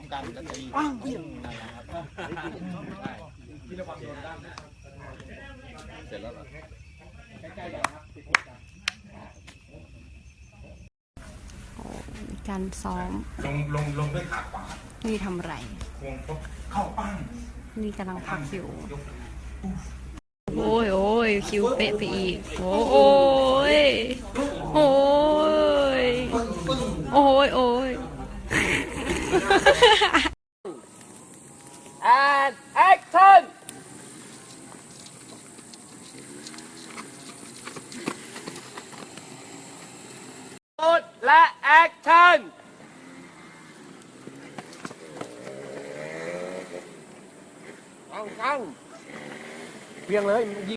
อมกันแล้วก็ยิงอ้าวนั่นแหละครับใช่เสร็จแล้วเหรอโอ้มีการซ้อม ลงลงลงด้วยขาขวานี่ทำไรควงปุ๊บเข้าปั้งนี่กำลังพักอยู่ โอ้ยโอ้ยคิวเป๊ะไปอีก โอ้ยโอ้ยโอ้ยโอ้ย And action! Một là action! Không, không! Biên lên,